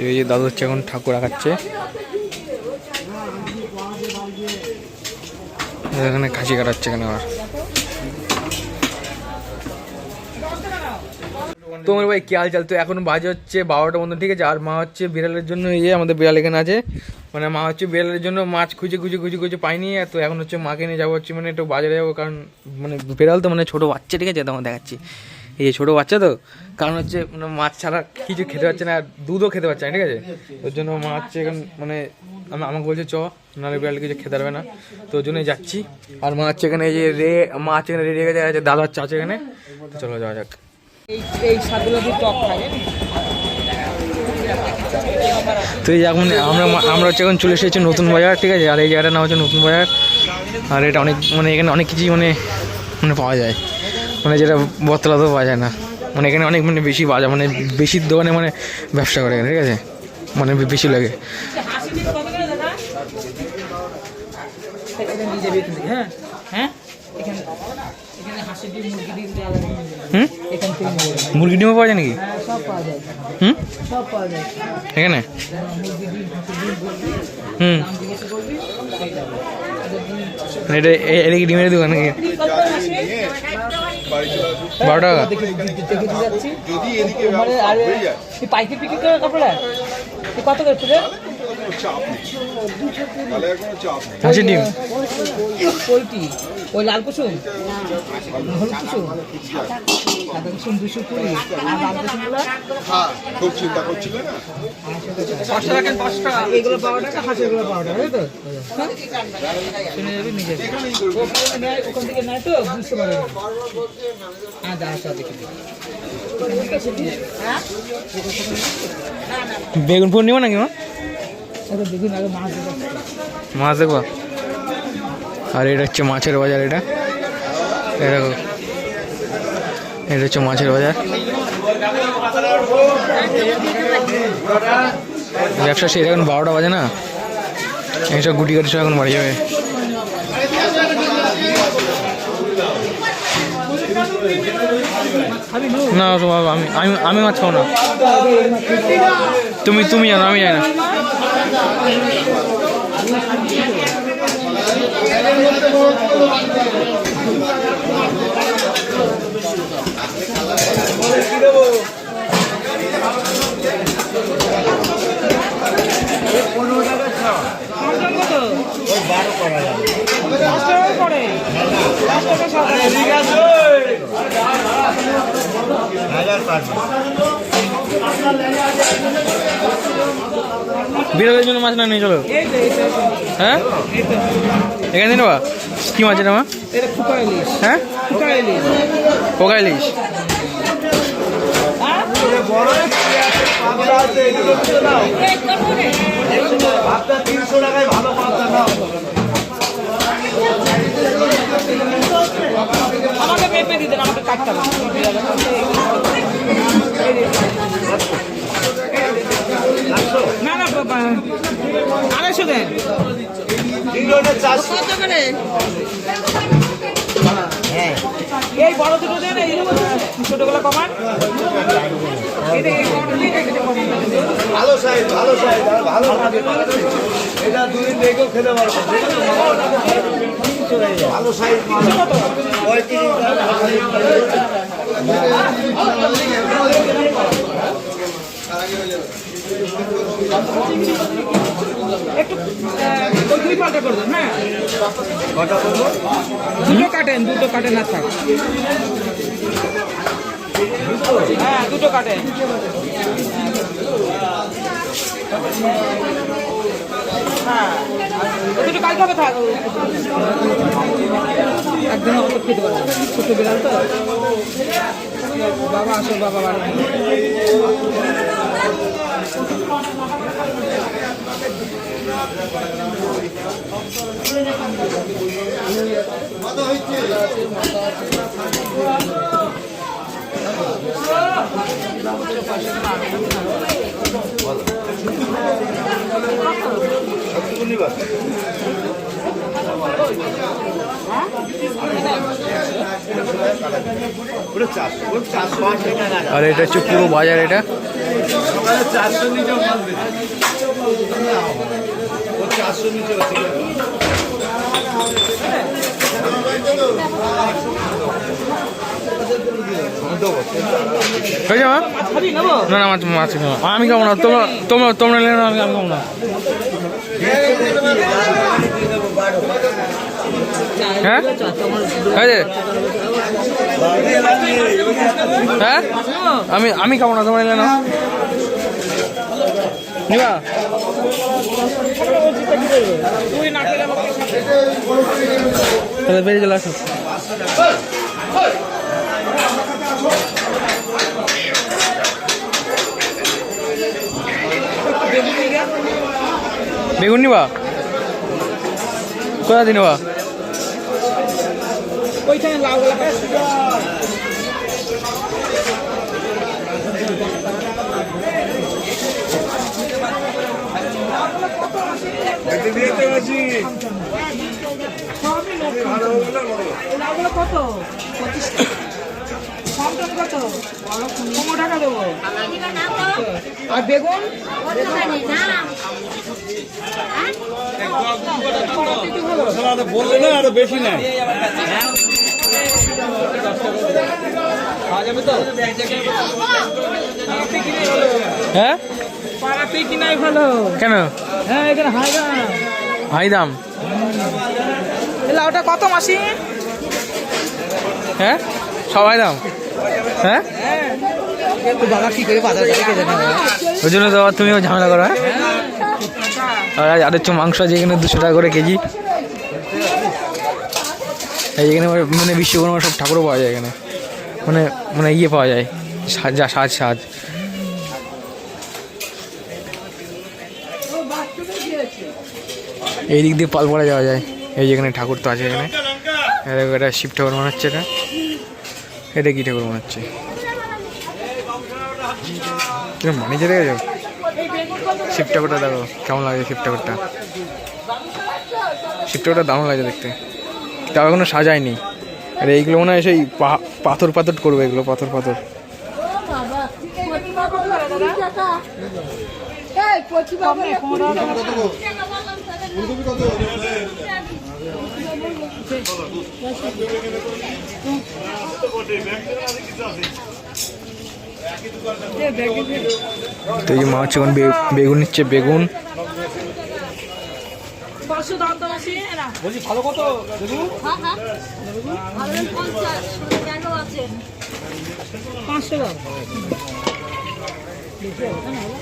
তো এই যে দাদু হচ্ছে এখন ঠাকুর আঁকাচ্ছে। এখানে খাসি কাটাচ্ছে এখানে আবার। তোমার ভাই, কি হাল চাল? তো এখন বাজে হচ্ছে বারোটা মতো ঠিক আছে? আর মা হচ্ছে বিড়ালের জন্য এই যে আমাদের বিড়াল এখানে আছে। মানে মা হচ্ছে বিড়ালের জন্য মাছ খুঁজে খুঁজে খুঁজে খুঁজে পাইনি। তো এখন হচ্ছে মাকে নিয়ে যাব হচ্ছে মানে একটু বাজারে যাব, কারণ মানে বিড়াল তো মানে ছোটো বাচ্চা, ঠিক আছে? তোমার দেখাচ্ছি। এই যে ছোটো বাচ্চা তো কারণ হচ্ছে মানে মাছ ছাড়া কিছু খেতে পারছে না আর দুধও খেতে পারছে না ঠিক আছে? ওর জন্য মা হচ্ছে এখন মানে আমা- আমাকে বলছে চ নাহলে বিড়াল কিছু খেতে পারবে না। তো ওর জন্যই যাচ্ছি। আর মা হচ্ছে এখানে এই যে রে মা হচ্ছে এখানে রেডি হয়ে গেছে দাদা হচ্ছে আছে এখানে। তো চলো যাওয়া যাক। এই এই শাকগুলো টক থাকে তো এই এখন আমরা আমরা হচ্ছে এখন চলে এসেছি নতুন বাজার ঠিক আছে? আর এই জায়গাটার নাম হচ্ছে নতুন বাজার। আর এটা অনেক মানে এখানে অনেক কিছুই মানে মানে পাওয়া যায়। মানে যেটা বতলাতেও পাওয়া যায় না। মানে এখানে অনেক মানে বেশি বাজা মানে বেশি দোকানে মানে ব্যবসা করে ঠিক আছে? মানে বেশি লাগে। মুরগি ডিমও পাওয়া যায় নাকি? হুম? এখানে? হুম। ডিম এটা এটা কি ডিমের দোকান নাকি? করে বারো টাকা পাইকারি বিক্রি করে দিয়ে কত মানে ডিম। ওই লাল কুসুম? হলুদ কুসুম? সাদা কুসুম দুশো কুড়ি। আর লাল কুসুমগুলো? খুব চিন্তা করছিলে না? পাঁচশো টাকা পাঁচশো এগুলো টাকা টাকা তাই তো? হ্যাঁ? শুনে যাবে নিজে ওখান থেকে নেয় তো বুঝতে পারবে হ্যাঁ দাঁড়া চল দেখি হ্যাঁ বেগুন পূর্ণিমা নাকি মা? মাছ দেবো আর এটা হচ্ছে মাছের বাজার এটা। এটা এটা হচ্ছে মাছের বাজার। ব্যবসা সেই এখন বারোটা বাজে না। এইসব গুটি গাড়ি সব এখন বাড়ি যাবে। না আমি আমি আমি মাছ খাও না। তুমি তুমি জানো, আমি জানি না। হাজার পাঁচ বিড়ালের জন্য মাছ না নিয়ে চলো? হ্যাঁ? এখানে নেবা? কি মাছ এটা মা? এটা ফুকা ইলিশ হ্যাঁ? ফুকা ইলিশ পোকা ইলিশ। আমাকে পেঁপে দিতেন আমাকে কাটতে হবে। না না বাবা আড়াইশো দেন। এই বড় দুটো দেন এই ছোটগুলো কমান। ভালো সাইজ ভালো সাইজ ভালো এটা দুদিন দেখেও খেতে পারব। ভালো সাইজ একটু আহ, ওই দুই পাল্টা করে দেন হ্যাঁ দুটো কাটেন দুটো কাটেন আর থাক হ্যাঁ দুটো কাটেন। হ্যাঁ। দুটো কালকে হবে থাক। একদিন অত খেতে পারবে ছোট বিড়াল তো। বাবা আসো বাবা বাড়ি। আর এটা হচ্ছে পুরো বাজার এটা। না না মাছ মাছ আমি খাব না তোমরা তোমরা তোমরা নিলে আমি আমি খাব না। হ্যাঁ? হ্যাঁ? আমি আমি খাব না তোমরা না। বেরিয়ে চলে আসো। বেগুন নিবা? কোথা দিয়ে নিবা কত? পঁচিশ কত? পনেরো টাকা দেবো। আর বেগুন? বললে না আরও বেশি হ্যাঁ? কিনাই ভালো। কেন? হ্যাঁ এখানে হাই দাম। হাই দাম? লাউটা কত মাসি? হ্যাঁ? সবাই দাম? হ্যাঁ? বাবা কি করে বাজার থেকে কে জানে ওই জন্য তো তুমিও ঝামেলা করো হ্যাঁ? আর হচ্ছে মাংস আছে এখানে দুশো টাকা করে কেজি। এখানে মানে বিশ্বকর্মা সব ঠাকুরও পাওয়া যায় এখানে। মানে মানে ইয়ে পাওয়া যায় যা সাজ সাজ। এই দিক দিয়ে পালপাড়া যাওয়া যায়। এই যেখানে ঠাকুর তো আছে এখানে। এটা শিব ঠাকুর মনে হচ্ছে এটা। এটা কি ঠাকুর মনে হচ্ছে? বানিয়েছে দেখেছ? শিব দেখো, কেমন লাগে শিব ঠাকুরটা দারুণ লাগে দেখতে। তাও এখনও সাজায়নি। আর এইগুলো মনে হয় সেই পাথর পাথর করবে এগুলো, পাথর পাথর। তো এই যে মা হচ্ছে এখন বেগুন নিচ্ছে বেগুন। পাঁচশো দাম তো মাসি না বলছি ভালো কত পাঁচশো দাম ও,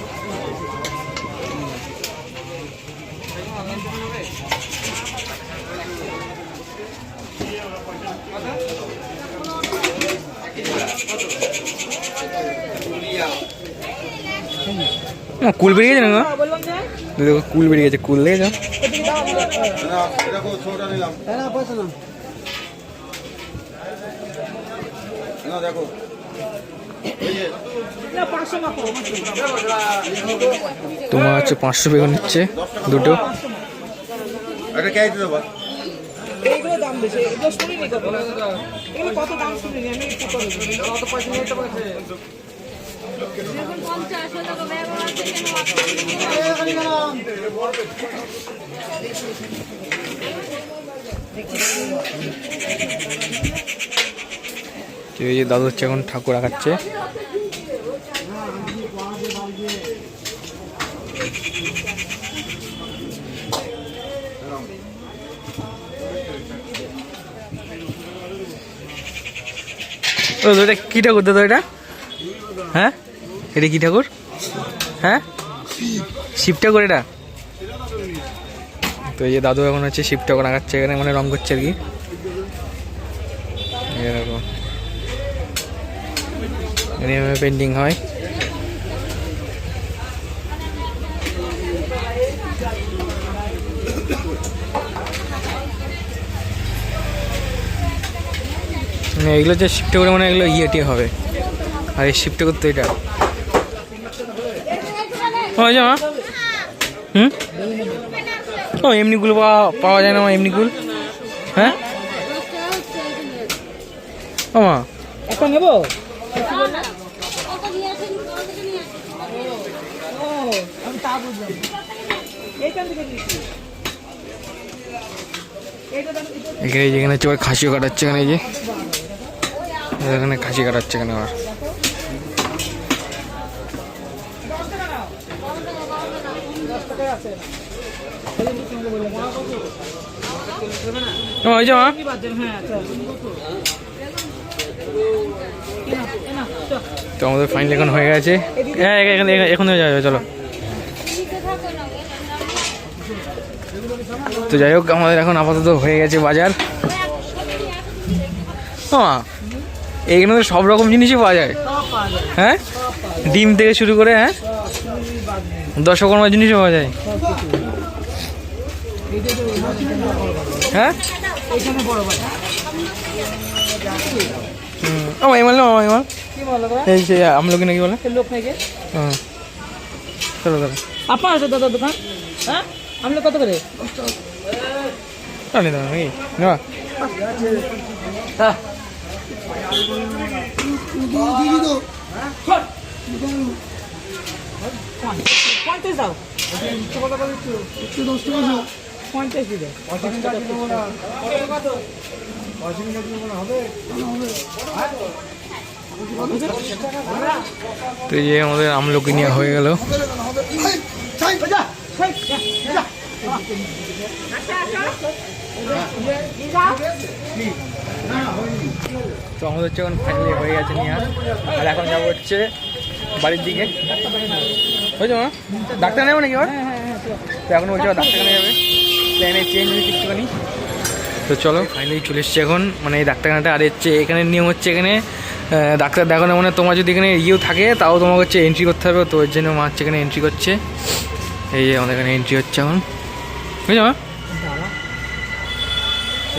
কুল বেরিয়ে গেছে না? গো? বললাম যে এই দেখো কুল বেরিয়ে গেছে কুল দেখেছ? দেখো তোমার হচ্ছে পাঁচশো বেগুন নিচ্ছে দুটো। কত দাম শুনিনি আমি এই যে দাদু হচ্ছে এখন ঠাকুর আঁকাচ্ছে। এটা কি ঠাকুর দাদা এটা? হ্যাঁ? এটা কি ঠাকুর? হ্যাঁ? শিব ঠাকুর এটা? তো এই যে দাদু এখন হচ্ছে শিব ঠাকুর আঁকাচ্ছে এখানে মানে রং করছে আর কি। এরকম এভাবে পেন্টিং হয়। মানে এগুলো যে শিফটে করে মানে এগুলো ইয়েটি হবে। আর এই শিফটে করতে এটা। ওই যে হুম? ও এমনিগুলো পাওয়া পাওয়া যায় না আমার এমনিগুলো হ্যাঁ? ও মা। একটা নেব? এখানে এই যে এখানে হচ্ছে খাসিও কাটাচ্ছে এখানে যে। এখানে খাসি কাটাচ্ছে এখানে আবার। ওই যে মা। হ্যাঁ। তো আমাদের ফাইনাল এখন হয়ে গেছে। হ্যাঁ এখানে, এখন যাবে চলো। তো যাই হোক, আমাদের এখন আপাতত হয়ে গেছে বাজার। হ্যাঁ এখানে তো সব রকম জিনিসই পাওয়া যায়। হ্যাঁ? ডিম থেকে শুরু করে হ্যাঁ? দশকর্মার জিনিসও পাওয়া যায়। হ্যাঁ। ও এমাল না এমাল কি বলো গো? এই যে আমলকি নাকি বলে? সে লোক নাকি? হুম চলো চলো। আপা আছে দাদা দোকান। হ্যাঁ? আমলে কত করে? নাকি? নেওয়া। তো এই আমাদের আমলকি নেওয়া হয়ে গেল। তো আমাদের হচ্ছে এখন ফাইনালি হয়ে গেছে নিয়ে আর এখন যাব হচ্ছে বাড়ির দিকে। মা? ডাক্তার নেব নাকি আবার তো এখন বলছে ডাক্তারখানে যাবে প্ল্যানে চেঞ্জ হয়েছে একটুখানি। তো চলো ফাইনালি চলে এসছে এখন। মানে এই ডাক্তারখানাটা, আর হচ্ছে এখানে নিয়ম হচ্ছে এখানে ডাক্তার দেখানো মানে তোমার যদি এখানে ইয়েও থাকে, তাও তোমাকে হচ্ছে এন্ট্রি করতে হবে। তো ওর জন্য মা হচ্ছে এখানে এন্ট্রি করছে। এই যে আমাদের এখানে এন্ট্রি হচ্ছে এখন। বুঝছ মা?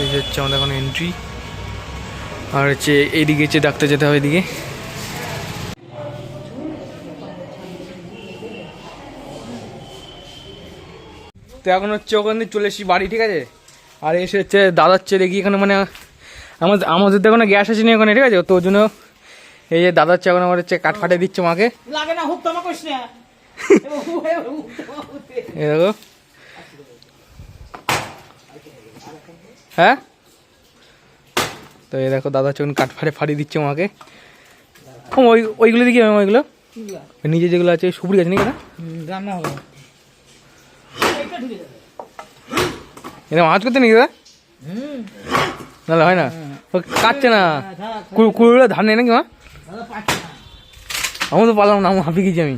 এই যে হচ্ছে আমাদের এখন এন্ট্রি আর হচ্ছে এইদিকে হচ্ছে ডাক্তার যেতে হবে এদিকে। তো এখন হচ্ছে ওখান থেকে চলে এসেছি বাড়ি ঠিক আছে? আর এসে হচ্ছে দাদা হচ্ছে দেখি এখানে মানে আমাদের আমাদের তো এখনও গ্যাস আসেনি ওখানে ঠিক আছে? তো ওর জন্য এই যে দাদা হচ্ছে এখন আমার হচ্ছে কাঠ ফাটে দিচ্ছে মাকে। লাগে না হুক তোমা কইস না। এই দেখো। হ্যাঁ? তো এই দেখো দাদা এখন কাঠ ফাটে ফাটিয়ে দিচ্ছে মাকে। ওই ওইগুলো দিকে ওইগুলো। ওই নিচে যেগুলো আছে সুপুরি আছে নাকি না রান্না হবে। এটা মাছ করতে নাকি দাদা? নাহলে হয় না? কাটছে না। থাক ধান নেই নাকি মা? আমি তো পারলাম না, আমি হাঁপিয়ে গেছি আমি।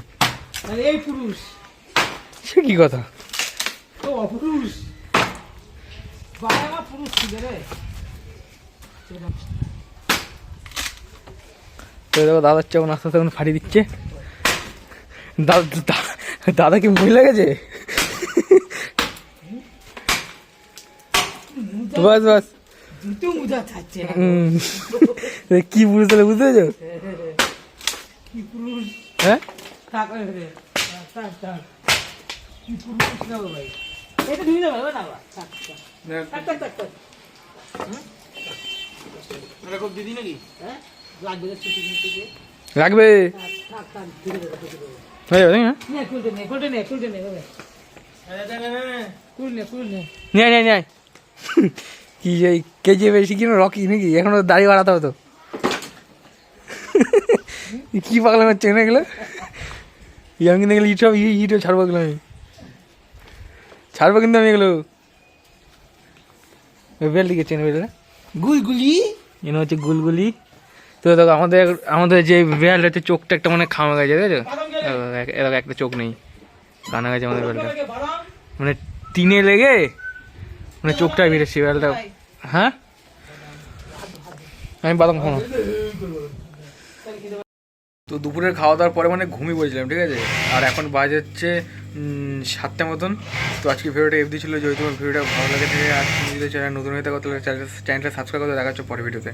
সে কি কথা? তো অপুরুষ বাবা পুরুষ ছিল রে তো দেখো দাদা হচ্ছে এখন আস্তে আস্তে ফাটিয়ে দিচ্ছে। দাদা দাদা কি মহিলা গেছে বাস বাস। দুটো মুজা থাকছে না কি পুরুষ তাহলে বুঝতে পেরেছ? কি পুরুষ? হ্যাঁ? কি পুরুষ না ভাই? এটা ঢুকে যাবে না বাবা। থাক থাক। থাক থাক থাক দিদি নাকি? হ্যাঁ? লাগবে হয়ে নিয়ে নিয়ে নিয়ে কি যে কেজি বেশি কিনো রকি নাকি? এখনও দাড়ি বাড়াতে হবে তো। কি পাগলাম হচ্ছে না এগুলো? এই আমি কিন্তু এগুলো ইট সব ইটও ছাড়বো এগুলো আমি। ছাড়বো কিন্তু আমি এগুলো। বেল দিকে চেন বেল গুলগুলি? এনে হচ্ছে গুলগুলি। তো দেখো আমাদের আমাদের যে বেলটা হচ্ছে চোখটা একটা মানে খামা গেছে তাই তো এরকম একটা চোখ নেই। কানা গেছে আমাদের বেলটা। মানে টিনে লেগে মানে চোখটা বেরিয়েছে বেলটা হ্যাঁ? আমি বাদাম খাব তো দুপুরের খাওয়া দাওয়ার পরে মানে ঘুমিয়ে পড়েছিলাম ঠিক আছে? আর এখন বাজে হচ্ছে সাতটা মতন। তো আজকে ভিডিওটা এফ ছিল যদি তোমার ভিডিওটা ভালো লাগে থাকে আর তুমি যদি চ্যানেল নতুন হয়ে থাকো তাহলে চ্যানেলটা সাবস্ক্রাইব করে দেখাচ্ছ পরে ভিডিওতে।